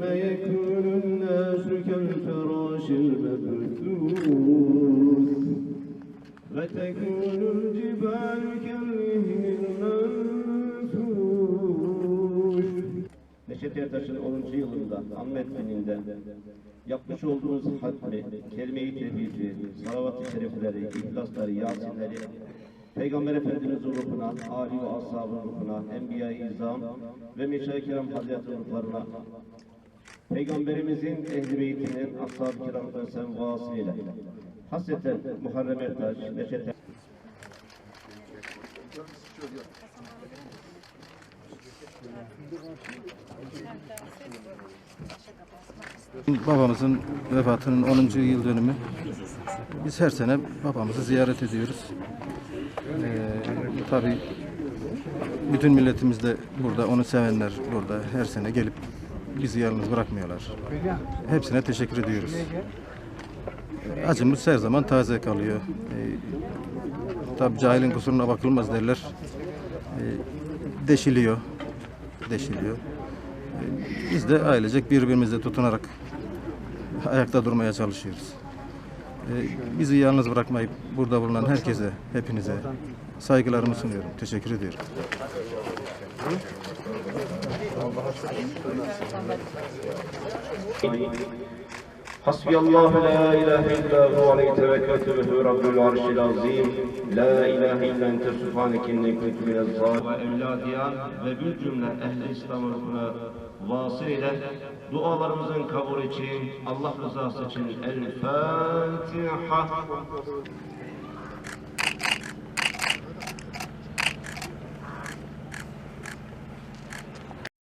ما يكون الناس كالفراش المبثوث وتكون الجبال كالعهن المنفوش Neşet Ertaş'ın 10. yılında anma etkinliğinde yapmış olduğumuz hatmi, kelime-i tevhidi, salavat-ı şerifleri, ihlasları, yasinleri, Peygamber Efendimiz'in ruhuna, âli ve ashabın ruhuna, enbiya-i izam ve meşayih kiram hazretleri ruhlarına, Peygamberimizin ehl-i beytinin, ashab-ı kiramdan sen vasıyle. Hasreten Muharrem Ertaş, Neşet Babamızın vefatının 10. yıl dönümü. Biz her sene babamızı ziyaret ediyoruz. Ee, tabii bütün milletimiz de burada, onu sevenler burada her sene gelip bizi yalnız bırakmıyorlar. Hepsine teşekkür ediyoruz. Acımız her zaman taze kalıyor. Ee, tabii cahilin kusuruna bakılmaz derler. Ee, deşiliyor. Deşiliyor. Ee, Biz de ailecek birbirimize tutunarak ayakta durmaya çalışıyoruz. Bizi yalnız bırakmayıp burada bulunan herkese, hepinize saygılarımı sunuyorum. Teşekkür ediyorum. حسبي الله لا إله إلا هو عليه توكلت وهو رب العرش العظيم لا إله إلا أنت سبحانك إني كنت من الظالمين وأولاديان ve bir cümle ehli İslam ruhuna vasıl ile dualarımızın kabul için Allah rızası için El Fatiha